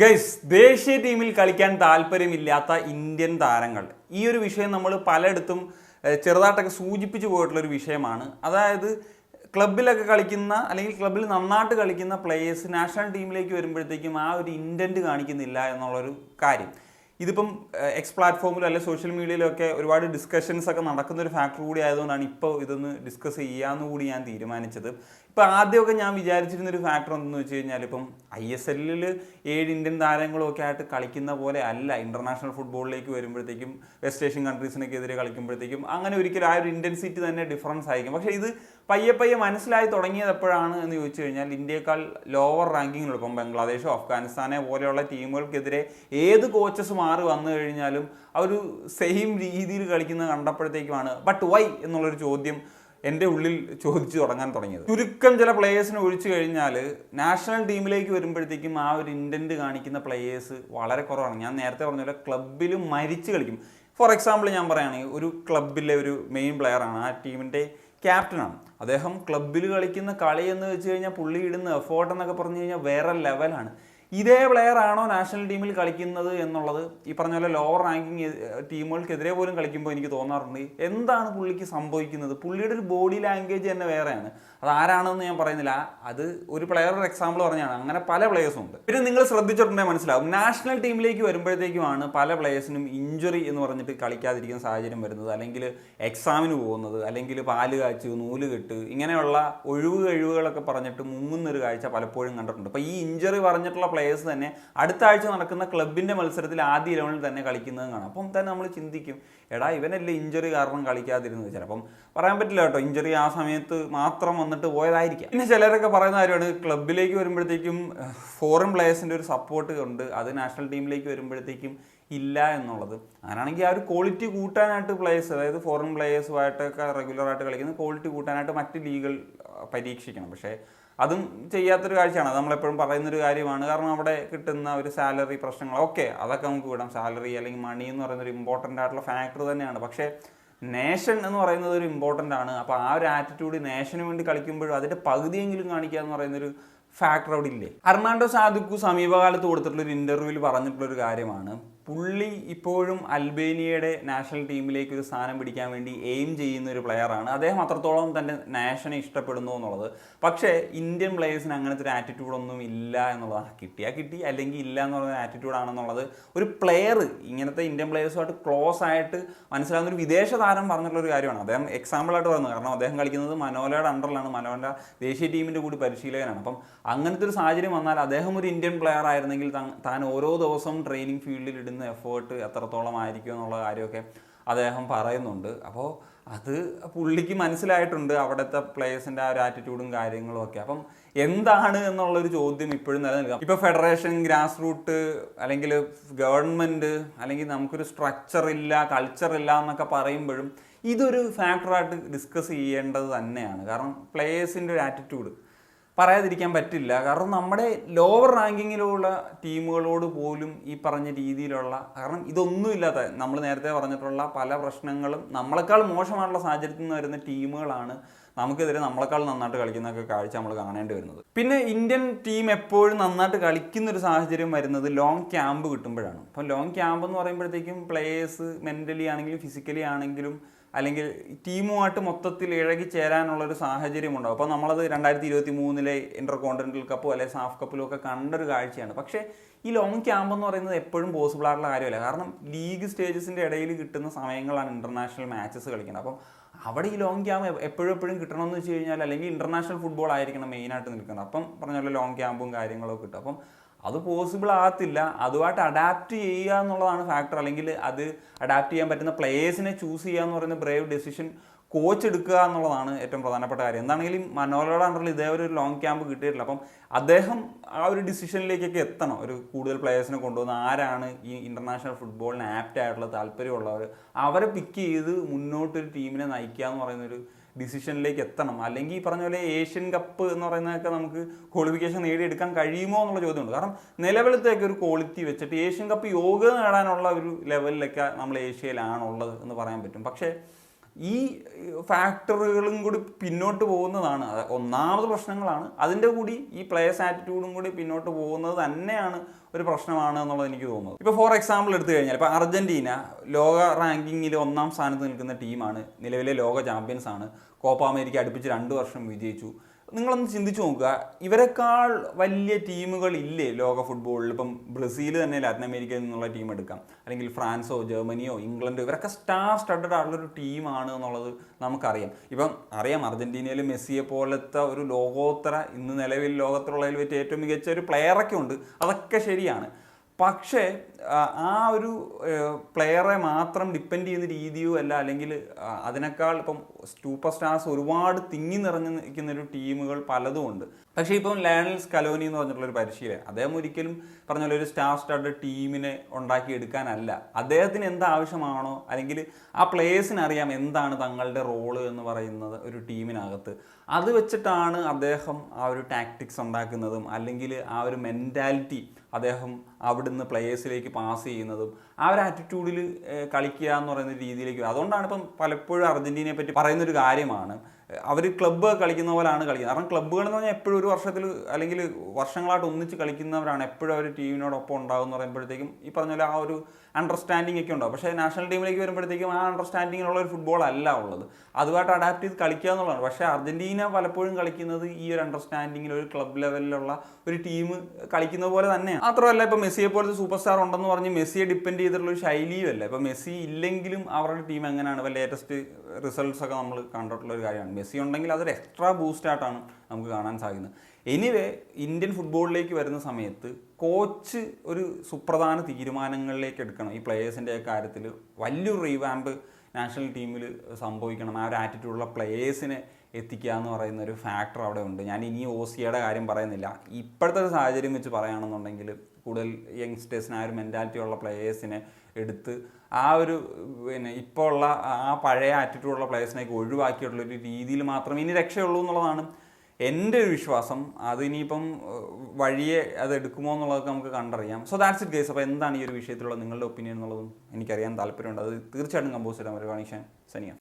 Guys ദേശീയ ടീമിൽ കളിക്കാൻ താല്പര്യമില്ലാത്ത ഇന്ത്യൻ താരങ്ങൾ. ഈ ഒരു വിഷയം നമ്മൾ പലയിടത്തും ചെറുതായിട്ടൊക്കെ സൂചിപ്പിച്ചു പോയിട്ടുള്ള ഒരു വിഷയമാണ്. അതായത് ക്ലബിലൊക്കെ കളിക്കുന്ന അല്ലെങ്കിൽ ക്ലബിൽ നന്നായിട്ട് കളിക്കുന്ന പ്ലേയേഴ്സ് നാഷണൽ ടീമിലേക്ക് വരുമ്പോഴത്തേക്കും ആ ഒരു ഇന്റന്റ് കാണിക്കുന്നില്ല എന്നുള്ളൊരു കാര്യം. ഇതിപ്പം എക്സ് പ്ലാറ്റ്ഫോമിലും അല്ലെങ്കിൽ സോഷ്യൽ മീഡിയയിലൊക്കെ ഒരുപാട് ഡിസ്കഷൻസ് ഒക്കെ നടക്കുന്ന ഒരു ഫാക്ടർ കൂടി ആയതുകൊണ്ടാണ് ഇപ്പോൾ ഇതൊന്ന് ഡിസ്കസ് ചെയ്യാമെന്ന് കൂടി ഞാൻ തീരുമാനിച്ചത്. ഇപ്പോൾ ആദ്യമൊക്കെ ഞാൻ വിചാരിച്ചിരുന്നൊരു ഫാക്ടർ എന്തെന്ന് വെച്ച് കഴിഞ്ഞാൽ ഇപ്പം ഐ എസ് എല്ലിൽ ഏഴ് ഇന്ത്യൻ താരങ്ങളൊക്കെ ആയിട്ട് കളിക്കുന്ന പോലെ അല്ല ഇന്റർനാഷണൽ ഫുട്ബോളിലേക്ക് വരുമ്പോഴത്തേക്കും വെസ്റ്റ് ഏഷ്യൻ കൺട്രീസിനൊക്കെ എതിരെ കളിക്കുമ്പോഴത്തേക്കും അങ്ങനെ ഒരിക്കലും ആ ഒരു ഇന്റൻസിറ്റി തന്നെ ഡിഫറൻസ് ആയിരിക്കും. പക്ഷേ ഇത് പയ്യെ പയ്യെ മനസ്സിലായി തുടങ്ങിയത് എപ്പോഴാണ് എന്ന് ചോദിച്ചു കഴിഞ്ഞാൽ ഇന്ത്യയേക്കാൾ ലോവർ റാങ്കിങ്ങിലുള്ള ഇപ്പം ബംഗ്ലാദേശോ അഫ്ഗാനിസ്ഥാനെ പോലെയുള്ള ടീമുകൾക്കെതിരെ ഏത് കോച്ചസ് മാറി വന്നു കഴിഞ്ഞാലും ആ ഒരു സെയിം രീതിയിൽ കളിക്കുന്നത് കണ്ടപ്പോഴത്തേക്കുമാണ്. ബട്ട് വൈ എന്നുള്ളൊരു ചോദ്യം എന്റെ ഉള്ളിൽ ചോദിച്ചു തുടങ്ങാൻ തുടങ്ങിയത്. ചുരുക്കം ചില പ്ലേയേഴ്സിനെ ഒഴിച്ചു കഴിഞ്ഞാൽ നാഷണൽ ടീമിലേക്ക് വരുമ്പോഴത്തേക്കും ആ ഒരു ഇന്റന്റ് കാണിക്കുന്ന പ്ലേയേഴ്സ് വളരെ കുറവാണ്. ഞാൻ നേരത്തെ പറഞ്ഞ പോലെ ക്ലബിൽ മരിച്ച് കളിക്കും. ഫോർ എക്സാമ്പിൾ ഞാൻ പറയുകയാണെങ്കിൽ ഒരു ക്ലബിലെ ഒരു മെയിൻ പ്ലെയറാണ് ആ ടീമിന്റെ ക്യാപ്റ്റനാണ് അദ്ദേഹം ക്ലബിൽ കളിക്കുന്ന കളി എന്ന് വെച്ച് കഴിഞ്ഞാൽ പുള്ളി ഇടുന്ന എഫേർട്ട് എന്നൊക്കെ പറഞ്ഞു കഴിഞ്ഞാൽ വേറെ ലെവലാണ് ഇതേ പ്ലെയർ ആണോ നാഷണൽ ടീമിൽ കളിക്കുന്നത് എന്നുള്ളത് ഈ പറഞ്ഞ പോലെ ലോവർ റാങ്കിങ് ടീമുകൾക്കെതിരെ പോലും കളിക്കുമ്പോൾ എനിക്ക് തോന്നാറുണ്ട്. എന്താണ് പുള്ളിക്ക് സംഭവിക്കുന്നത്? പുള്ളിയുടെ ഒരു ബോഡി ലാംഗ്വേജ് തന്നെ വേറെയാണ്. അത് ആരാണെന്ന് ഞാൻ പറയുന്നില്ല. അത് ഒരു പ്ലെയറുടെ എക്സാമ്പിൾ പറഞ്ഞാണ് അങ്ങനെ പല പ്ലേയേഴ്സും ഉണ്ട്. പിന്നെ നിങ്ങൾ ശ്രദ്ധിച്ചിട്ടുണ്ടെങ്കിൽ മനസ്സിലാവും. നാഷണൽ ടീമിലേക്ക് വരുമ്പോഴത്തേക്കുമാണ് പല പ്ലേയേഴ്സിനും ഇഞ്ചുറി എന്ന് പറഞ്ഞിട്ട് കളിക്കാതിരിക്കുന്ന സാഹചര്യം വരുന്നത്. അല്ലെങ്കിൽ എക്സാമിന് പോകുന്നത്. അല്ലെങ്കിൽ പാൽ കാച്ചു നൂൽ കെട്ട് ഇങ്ങനെയുള്ള ഒഴിവ് കഴിവുകളൊക്കെ പറഞ്ഞിട്ട് മുങ്ങുന്നൊരു കാഴ്ച പലപ്പോഴും കണ്ടിട്ടുണ്ട്. അപ്പോൾ ഈ ഇഞ്ചുറി പറഞ്ഞിട്ടുള്ള പ്ലേയേഴ്സ് തന്നെ അടുത്ത ആഴ്ച നടക്കുന്ന ക്ലബിന്റെ മത്സരത്തിൽ ആദ്യ ഇലവനിൽ തന്നെ കളിക്കുന്നത് കാണാം. അപ്പം തന്നെ നമ്മൾ ചിന്തിക്കും എടാ ഇവനല്ലേ ഇഞ്ചറി കാരണം കളിക്കാതിരുന്നത്? ചിലപ്പം പറയാൻ പറ്റില്ല കേട്ടോ ഇഞ്ചറി ആ സമയത്ത് മാത്രം വന്നിട്ട് പോയതായിരിക്കാം. പിന്നെ ചിലരൊക്കെ പറയുന്ന കാര്യമാണ് ക്ലബിലേക്ക് വരുമ്പോഴത്തേക്കും ഫോറിൻ പ്ലേയേഴ്സിന്റെ ഒരു സപ്പോർട്ട് ഉണ്ട് അത് നാഷണൽ ടീമിലേക്ക് വരുമ്പോഴത്തേക്കും ഇല്ല എന്നുള്ളത്. അങ്ങനെയാണെങ്കിൽ ആ ഒരു ക്വാളിറ്റി കൂട്ടാനായിട്ട് പ്ലേയേഴ്സ് അതായത് ഫോറിൻ പ്ലേയേഴ്സുമായിട്ടൊക്കെ റെഗുലറായിട്ട് കളിക്കുന്ന ക്വാളിറ്റി കൂട്ടാനായിട്ട് മറ്റ് ലീഗുകൾ പരീക്ഷിക്കണം. പക്ഷേ അതും ചെയ്യാത്തൊരു കാഴ്ചയാണ്. നമ്മളെപ്പോഴും പറയുന്നൊരു കാര്യമാണ്. കാരണം അവിടെ കിട്ടുന്ന ഒരു സാലറി പ്രശ്നങ്ങൾ ഓക്കെ അതൊക്കെ നമുക്ക് വിടാം. സാലറി അല്ലെങ്കിൽ മണി എന്ന് പറയുന്ന ഒരു ഇമ്പോർട്ടന്റ് ആയിട്ടുള്ള ഫാക്ടർ തന്നെയാണ്. പക്ഷേ നേഷൻ എന്ന് പറയുന്നത് ഒരു ഇമ്പോർട്ടന്റ് ആണ്. അപ്പോൾ ആ ഒരു ആറ്റിറ്റ്യൂഡ് നേഷന് വേണ്ടി കളിക്കുമ്പോഴും അതിന്റെ പകുതിയെങ്കിലും കാണിക്കുക എന്ന് പറയുന്നൊരു ഫാക്ടർ അവിടെ ഇല്ലേ? അർണാണ്ടോ സാധുക്കു സമീപകാലത്ത് കൊടുത്തിട്ടുള്ള ഒരു ഇന്റർവ്യൂവിൽ പറഞ്ഞിട്ടുള്ള ഒരു കാര്യമാണ്. പുള്ളി ഇപ്പോഴും അൽബേനിയയുടെ നാഷണൽ ടീമിലേക്ക് ഒരു സ്ഥാനം പിടിക്കാൻ വേണ്ടി എയിം ചെയ്യുന്ന ഒരു പ്ലെയറാണ് അദ്ദേഹം അത്രത്തോളം തന്റെ നാഷനെ ഇഷ്ടപ്പെടുന്നു എന്നുള്ളത്. പക്ഷേ ഇന്ത്യൻ പ്ലേയേഴ്സിന് അങ്ങനത്തെ ഒരു ആറ്റിറ്റ്യൂഡ് ഒന്നും ഇല്ല എന്നുള്ളതാണ്. കിട്ടിയാൽ കിട്ടി അല്ലെങ്കിൽ ഇല്ല എന്ന് പറയുന്ന ആറ്റിറ്റ്യൂഡ് ആണെന്നുള്ളത് ഒരു പ്ലെയർ ഇങ്ങനത്തെ ഇന്ത്യൻ പ്ലേയേഴ്സുമായിട്ട് ക്ലോസ് ആയിട്ട് മനസ്സിലാവുന്ന ഒരു വിദേശ താരം പറഞ്ഞിട്ടുള്ള ഒരു കാര്യമാണ്. അദ്ദേഹം എക്സാമ്പിളായിട്ട് പറഞ്ഞത് കാരണം അദ്ദേഹം കളിക്കുന്നത് മനോലയുടെ അണ്ടറിലാണ് മനോല ദേശീയ ടീമിന്റെ കൂടി പരിശീലകനാണ്. അപ്പം അങ്ങനത്തെ ഒരു സാഹചര്യം വന്നാൽ അദ്ദേഹം ഒരു ഇന്ത്യൻ പ്ലെയർ ആയിരുന്നെങ്കിൽ താൻ- ഓരോ ദിവസവും ട്രെയിനിങ് ഫീൽഡിൽ ഇടുന്ന എഫേർട്ട് എത്രത്തോളം ആയിരിക്കും എന്നുള്ള കാര്യമൊക്കെ അദ്ദേഹം പറയുന്നുണ്ട്. അപ്പോൾ അത് പുള്ളിക്ക് മനസ്സിലായിട്ടുണ്ട് അവിടുത്തെ പ്ലേയേഴ്സിന്റെ ആ ഒരു ആറ്റിറ്റ്യൂഡും കാര്യങ്ങളും ഒക്കെ. അപ്പം എന്താണ് എന്നുള്ളൊരു ചോദ്യം ഇപ്പോഴും നിലനിൽക്കാം. ഇപ്പോൾ ഫെഡറേഷൻ ഗ്രാസ് റൂട്ട് അല്ലെങ്കിൽ ഗവൺമെന്റ് അല്ലെങ്കിൽ നമുക്കൊരു സ്ട്രക്ചർ ഇല്ല കൾച്ചർ ഇല്ല എന്നൊക്കെ പറയുമ്പോഴും ഇതൊരു ഫാക്ടറായിട്ട് ഡിസ്കസ് ചെയ്യേണ്ടത് തന്നെയാണ്. കാരണം പ്ലേയേഴ്സിന്റെ ഒരു ആറ്റിറ്റ്യൂഡ് പറയാതിരിക്കാൻ പറ്റില്ല. കാരണം നമ്മുടെ ലോവർ റാങ്കിങ്ങിലുള്ള ടീമുകളോട് പോലും ഈ പറഞ്ഞ രീതിയിലുള്ള കാരണം ഇതൊന്നുമില്ലാത്ത നമ്മൾ നേരത്തെ പറഞ്ഞിട്ടുള്ള പല പ്രശ്നങ്ങളും നമ്മളെക്കാൾ മോശമായിട്ടുള്ള സാഹചര്യത്തിൽ നിന്ന് വരുന്ന ടീമുകളാണ് നമുക്കെതിരെ നമ്മളെക്കാൾ നന്നായിട്ട് കളിക്കുന്നൊക്കെ കാഴ്ച നമ്മൾ കാണേണ്ടി വരുന്നത്. പിന്നെ ഇന്ത്യൻ ടീം എപ്പോഴും നന്നായിട്ട് കളിക്കുന്ന ഒരു സാഹചര്യം വരുന്നത് ലോങ് ക്യാമ്പ് കിട്ടുമ്പോഴാണ്. അപ്പോൾ ലോങ് ക്യാമ്പ് എന്ന് പറയുമ്പോഴത്തേക്കും പ്ലേയേഴ്സ് മെന്റലി ആണെങ്കിലും ഫിസിക്കലി ആണെങ്കിലും അല്ലെങ്കിൽ ടീമുമായിട്ട് മൊത്തത്തിൽ ഇഴകി ചേരാനുള്ള ഒരു സാഹചര്യം ഉണ്ടാവും അപ്പോൾ നമ്മളത് രണ്ടായിരത്തി ഇരുപത്തി മൂന്നിലെ ഇന്റർ കോണ്ടിനെന്റൽ കപ്പോ അല്ലെങ്കിൽ സാഫ് കപ്പിലോ ഒക്കെ കണ്ടൊരു കാഴ്ചയാണ്. പക്ഷേ ഈ ലോങ് ക്യാമ്പ് എന്ന് പറയുന്നത് എപ്പോഴും പോസിബിൾ ആയിട്ടുള്ള കാര്യമല്ല. കാരണം ലീഗ് സ്റ്റേജസിന്റെ ഇടയിൽ കിട്ടുന്ന സമയങ്ങളാണ് ഇന്റർനാഷണൽ മാച്ചസ് കളിക്കുന്നത്. അപ്പം അവിടെ ഈ ലോങ് ക്യാമ്പ് എപ്പോഴും എപ്പോഴും കിട്ടണമെന്ന് വെച്ച് കഴിഞ്ഞാൽ അല്ലെങ്കിൽ ഇന്റർനാഷണൽ ഫുട്ബോൾ ആയിരിക്കണം മെയിനായിട്ട് നിൽക്കുന്നത്. അപ്പം പറഞ്ഞ പോലെ ലോങ് ക്യാമ്പും കാര്യങ്ങളൊക്കെ കിട്ടും. അപ്പം അത് പോസിബിൾ ആകത്തില്ല. അതുമായിട്ട് അഡാപ്റ്റ് ചെയ്യുക എന്നുള്ളതാണ് ഫാക്ടർ അല്ലെങ്കിൽ അത് അഡാപ്റ്റ് ചെയ്യാൻ പറ്റുന്ന പ്ലേയേഴ്സിനെ ചൂസ് ചെയ്യുക എന്ന് പറയുന്ന ബ്രേവ് ഡെസിഷൻ കോച്ച് എടുക്കുക എന്നുള്ളതാണ് ഏറ്റവും പ്രധാനപ്പെട്ട കാര്യം. എന്താണെങ്കിലും മനോലയുടെ അണ്ടറിൽ ഇതേവരെ ഒരു ലോങ് ക്യാമ്പ് കിട്ടിയിട്ടില്ല. അപ്പം അദ്ദേഹം ആ ഒരു ഡിസിഷനിലേക്കൊക്കെ എത്തണം. ഒരു കൂടുതൽ പ്ലേയേഴ്സിനെ കൊണ്ടുവന്ന് ആരാണ് ഈ ഇന്റർനാഷണൽ ഫുട്ബോളിന് ആപ്റ്റ് ആയിട്ടുള്ള താല്പര്യമുള്ളവർ അവരെ പിക്ക് ചെയ്ത് മുന്നോട്ട് ഒരു ടീമിനെ നയിക്കുക എന്ന് പറയുന്നൊരു ഡിസിഷനിലേക്ക് എത്തണം. അല്ലെങ്കിൽ ഈ പറഞ്ഞ പോലെ ഏഷ്യൻ കപ്പ് എന്ന് പറയുന്നതൊക്കെ നമുക്ക് ക്വാളിഫിക്കേഷൻ നേടിയെടുക്കാൻ കഴിയുമോ എന്നുള്ള ചോദ്യമുണ്ട്. കാരണം നിലവിലത്തേക്ക് ഒരു ക്വാളിറ്റി വെച്ചിട്ട് ഏഷ്യൻ കപ്പ് യോഗ്യത നേടാനുള്ള ഒരു ലെവലിലൊക്കെ നമ്മൾ ഏഷ്യയിലാണുള്ളത് എന്ന് പറയാൻ പറ്റും. പക്ഷേ ഈ ഫാക്ടറുകളും കൂടി പിന്നോട്ട് പോകുന്നതാണ്. ഒന്നാമത് പ്രശ്നങ്ങളാണ്. അതിന്റെ കൂടി ഈ പ്ലേയേഴ്സ് ആറ്റിറ്റ്യൂഡും കൂടി പിന്നോട്ട് പോകുന്നത് തന്നെയാണ് ഒരു പ്രശ്നമാണ് എന്നുള്ളത് എനിക്ക് തോന്നുന്നത്. ഇപ്പോൾ ഫോർ എക്സാമ്പിൾ എടുത്തു കഴിഞ്ഞാൽ ഇപ്പോൾ അർജന്റീന ലോക റാങ്കിങ്ങിൽ ഒന്നാം സ്ഥാനത്ത് നിൽക്കുന്ന ടീമാണ് നിലവിലെ ലോക ചാമ്പ്യൻസ് ആണ്. കോപ്പ അമേരിക്ക അടുപ്പിച്ച് രണ്ട് വർഷം വിജയിച്ചു. നിങ്ങളൊന്ന് ചിന്തിച്ചു നോക്കുക. ഇവരെക്കാൾ വലിയ ടീമുകൾ ഇല്ലേ ലോക ഫുട്ബോളിൽ? ഇപ്പം ബ്രസീൽ തന്നെ ലാറ്റിൻ അമേരിക്കയിൽ നിന്നുള്ള ടീം എടുക്കാം. അല്ലെങ്കിൽ ഫ്രാൻസോ ജർമ്മനിയോ ഇംഗ്ലണ്ടോ ഇവരൊക്കെ സ്റ്റാർ സ്റ്റഡഡ് ആയിട്ടുള്ളൊരു ടീമാണ് എന്നുള്ളത് നമുക്കറിയാം. ഇപ്പം അറിയാം അർജന്റീനയിൽ മെസ്സിയെ പോലത്തെ ഒരു ലോകോത്തര ഇന്ന് നിലവിൽ ലോകത്തുള്ളതിൽ വെച്ച് ഏറ്റവും മികച്ച ഒരു പ്ലെയറൊക്കെ ഉണ്ട്. അതൊക്കെ ശരിയാണ്. പക്ഷേ ആ, ഒരു പ്ലെയറെ മാത്രം ഡിപ്പെൻഡ് ചെയ്യുന്ന രീതിയോ അല്ല അല്ലെങ്കിൽ അതിനേക്കാൾ ഇപ്പം സൂപ്പർ സ്റ്റാർസ് ഒരുപാട് തിങ്ങി നിറഞ്ഞു നിൽക്കുന്ന ഒരു ടീമുകൾ പലതും ഉണ്ട്. പക്ഷേ ഇപ്പം ലയണൽ സ്കലോനി എന്ന് പറഞ്ഞിട്ടുള്ള ഒരു പരിശീലകൻ അദ്ദേഹം ഒരിക്കലും പറഞ്ഞ പോലെ ഒരു സ്റ്റാർ സ്റ്റാർഡ് ടീമിനെ ഉണ്ടാക്കിയെടുക്കാനല്ല അദ്ദേഹത്തിന് എന്ത് ആവശ്യമാണോ അല്ലെങ്കിൽ ആ പ്ലേയേഴ്സിന് അറിയാം എന്താണ് തങ്ങളുടെ റോൾ എന്ന് പറയുന്നത് ഒരു ടീമിനകത്ത് അത് വെച്ചിട്ടാണ് അദ്ദേഹം ആ ഒരു ടാക്ടിക്സ് ഉണ്ടാക്കുന്നതും അല്ലെങ്കിൽ ആ ഒരു മെന്റാലിറ്റി അദ്ദേഹം അവിടുന്ന് പ്ലേയേഴ്സിലേക്ക് പാസ് ചെയ്യുന്നതും ആ ഒരു ആറ്റിറ്റ്യൂഡിൽ കളിക്കുക എന്ന് പറയുന്ന രീതിയിലേക്ക് അതുകൊണ്ടാണ് ഇപ്പം പലപ്പോഴും അർജന്റീനയെ പറ്റി പറയുന്നൊരു കാര്യമാണ് അവർ ക്ലബ്ബ് കളിക്കുന്ന പോലെയാണ് കളിക്കുന്നത്. കാരണം ക്ലബ്ബുകൾ എന്ന് പറഞ്ഞാൽ എപ്പോഴും ഒരു വർഷത്തിൽ അല്ലെങ്കിൽ വർഷങ്ങളായിട്ട് ഒന്നിച്ച് കളിക്കുന്നവരാണ്. എപ്പോഴും അവർ ടീമിനോടൊപ്പം ഉണ്ടാകും എന്ന് പറയുമ്പോഴത്തേക്കും ഈ പറഞ്ഞ പോലെ ആ ഒരു അണ്ടർസ്റ്റാൻഡിംഗ് ഒക്കെ ഉണ്ടാവും. പക്ഷേ നാഷണൽ ടീമിലേക്ക് വരുമ്പോഴത്തേക്കും ആ അണ്ടർസ്റ്റാൻഡിങ്ങിനുള്ള ഒരു ഫുട്ബോൾ അല്ല ഉള്ളത്. അതുമായിട്ട് അഡാപ്റ്റ് ചെയ്ത് കളിക്കുക എന്നുള്ളതാണ്. പക്ഷേ അർജന്റീന പലപ്പോഴും കളിക്കുന്നത് ഈ ഒരു അണ്ടർസ്റ്റാൻഡിങ്ങിൽ ഒരു ക്ലബ് ലെവലിലുള്ള ഒരു ടീം കളിക്കുന്ന പോലെ തന്നെയാണ്. മാത്രമല്ല ഇപ്പോൾ മെസ്സിയെ പോലത്തെ സൂപ്പർ സ്റ്റാർ ഉണ്ടെന്ന് പറഞ്ഞ് മെസ്സിയെ ഡിപ്പെൻഡ് ചെയ്തിട്ടുള്ള ഒരു ശൈലിയുമല്ല ഇപ്പോൾ മെസ്സി ഇല്ലെങ്കിലും അവരുടെ ടീം എങ്ങനെയാണ്? ഇപ്പോൾ ലേറ്റസ്റ്റ് റിസൾട്ട്സ് ഒക്കെ നമ്മൾ കണ്ടിട്ടുള്ള ഒരു കാര്യമാണ്. മെസ്സി ഉണ്ടെങ്കിൽ അതൊരു എക്സ്ട്രാ ബൂസ്റ്റ് ആയിട്ടാണ് നമുക്ക് കാണാൻ സാധിക്കുന്നത്. എനിവേ ഇന്ത്യൻ ഫുട്ബോളിലേക്ക് വരുന്ന സമയത്ത് കോച്ച് ഒരു സുപ്രധാന തീരുമാനങ്ങളിലേക്ക് എടുക്കണം. ഈ പ്ലേയേഴ്സിന്റെ കാര്യത്തിൽ വലിയൊരു റീവാമ്പ് നാഷണൽ ടീമിൽ സംഭവിക്കണം. ആ ഒരു ആറ്റിറ്റ്യൂഡുള്ള പ്ലേയേഴ്സിനെ എത്തിക്കുക എന്ന് പറയുന്ന ഒരു ഫാക്ടർ അവിടെ ഉണ്ട്. ഞാൻ ഇനി ഒ സിയുടെ കാര്യം പറയുന്നില്ല. ഇപ്പോഴത്തെ ഒരു സാഹചര്യം വെച്ച് പറയുകയാണെന്നുണ്ടെങ്കിൽ കൂടുതൽ യങ്സ്റ്റേഴ്സിന് ആ ഒരു മെന്റാലിറ്റി ഉള്ള പ്ലേയേഴ്സിനെ എടുത്ത് ആ ഒരു പിന്നെ ഇപ്പോൾ ഉള്ള ആ പഴയ ആറ്റിറ്റ്യൂഡുള്ള പ്ലേയേഴ്സിനെയൊക്കെ ഒഴിവാക്കിയിട്ടുള്ള ഒരു രീതിയിൽ മാത്രമേ ഇനി രക്ഷയുള്ളൂ എന്നുള്ളതാണ് എന്റെ ഒരു വിശ്വാസം. അത് ഇനിയിപ്പം ഏഹ്, വഴിയെ അത് എടുക്കുമോ എന്നുള്ളതൊക്കെ നമുക്ക് കണ്ടറിയാം. സോ ദാറ്റ്സ് ഇറ്റ് ഗേസ് അപ്പോൾ എന്താണ് ഈ ഒരു വിഷയത്തിലുള്ള നിങ്ങളുടെ ഒപ്പീനിയൻ എന്നുള്ളതും എനിക്കറിയാൻ താല്പര്യമുണ്ട്. അത് തീർച്ചയായിട്ടും കമ്പോസ് ചെയ്യാൻ വരുവാണ് സനിയ.